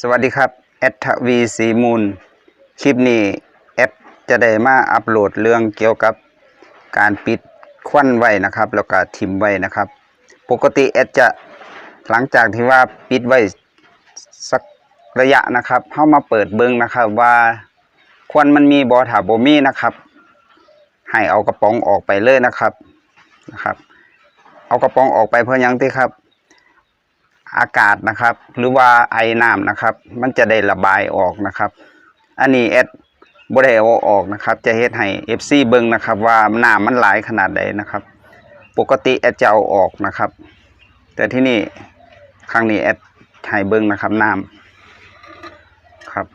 สวัสดีครับแอดทวีสีมูล คลิปนี้แอดจะได้มาอัปโหลดเรื่องเกี่ยวกับการปิดควันไว้นะครับ แล้วก็ทิมไว้นะครับ ปกติแอดจะหลังจากที่ว่าปิดไว้สักระยะนะครับเข้ามาเปิดเบิ้งนะครับว่าควันมันมีบอถาโบมีนะครับให้เอากระป๋องออกไปเลยนะครับนะครับ เอากระป๋องออกไปเพื่อยังที่ครับ อากาศนะครับ หรือว่าไอน้ำนะครับ มันจะได้ระบายออกนะครับ อันนี้แอดบ่ได้เอาออกนะครับ จะเฮ็ดให้ FC เบิ่งนะครับ ว่าน้ำมันหลายขนาดใดนะครับ ปกติแอดจะเอาออกนะครับ แต่ที่นี่ครั้งนี้แอดให้เบิ่งนะครับน้ำครับ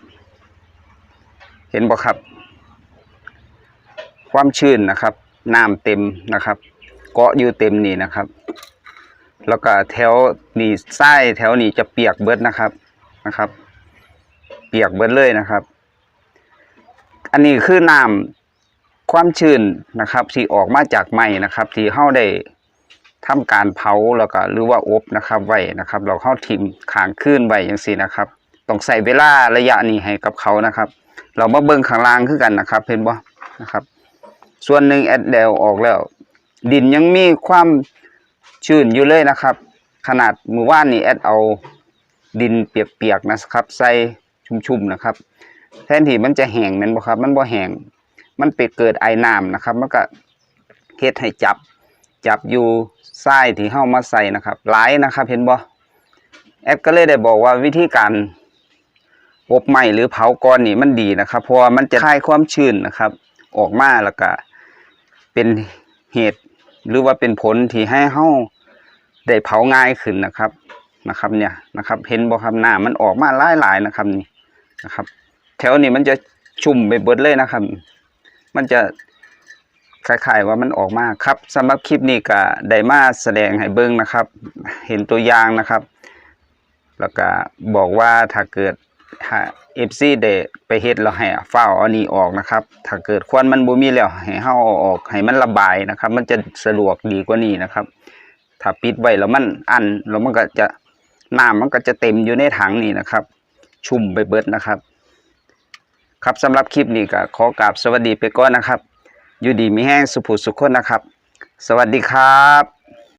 เห็นบ่ครับ ความชื้นนะครับน้ำเต็มนะครับ เกาะอยู่เต็มนี่นะครับ แล้วก็แถวนี่ไส้แถวนี้จะเปียกเบิดนะครับนะครับ เปียกเบิดเลยนะครับ อันนี้คือน้ำความชื้นนะครับที่ออกมาจากไม้นะครับ ที่เฮาได้ทำการเผาแล้วก็หรือว่าอบนะครับไว้นะครับ เราเข้าทิมขางขึ้นไว้อย่างนี้นะครับต้องใส่เวลาระยะนี้ให้กับเขานะครับ เรามาเบิ่งข้างล่างคือกันนะครับเห็นบ่นะครับ ส่วนหนึ่งแอดเดลออกแล้ว ดินยังมีความ ชื้นอยู่เลยนะครับ ขนาดมือว่านนี่แอดเอาดินเปียกๆนะครับ ใส่ชุ่มๆนะครับ แทนที่มันจะแห้งแม่นบ่ครับ มันบ่แห้งมันไปเกิดไอน้ำนะครับ มันก็เฮ็ดให้จับ จับอยู่ทรายที่เฮามาใส่นะครับหลายนะครับ เห็นบ่แอดก็เลยได้บอกว่าวิธีการอบไหม้หรือเผาก่อนนี่มันดีนะครับ เพราะว่ามันจะคายความชื้นนะครับ ออกมาแล้วก็เป็นเหตุ หรือว่าเป็นผลที่ให้เฮาได้เผาง่ายขึ้นนะครับนะครับ เนี่ยนะครับ เห็นบ่ครับน้ำมันออกมาหลายๆนะครับนี่นะครับ แถวนี้มันจะชุ่มไปเบิดเลยนะครับ มันจะคล้ายๆว่ามันออกมาครับสำหรับคลิปนี้ก็ได้มาแสดงให้เบิ่งนะครับ เห็นตัวอย่างนะครับ แล้วก็บอกว่าถ้าเกิด ถ้า FC ได้ไปเฮ็ดแล้วให้เฝ้าอานี้ออกนะครับ ถ้าเกิดควันมันบ่มีแล้วให้เฮาอาออกให้มันระบายนะครับ มันจะสะดวกดีกว่านี้นะครับ ถ้าปิดไว้แล้วมันอันแล้วมันก็จะน้ำมันก็จะเต็มอยู่ในถังนี่นะครับ ชุ่มไปเบิดนะครับ ครับสำหรับคลิปนี้ก็ขอกราบสวัสดีไปก่อนนะครับ อยู่ดีมีแห้งสุภุสุขคนนะครับ สวัสดีครับ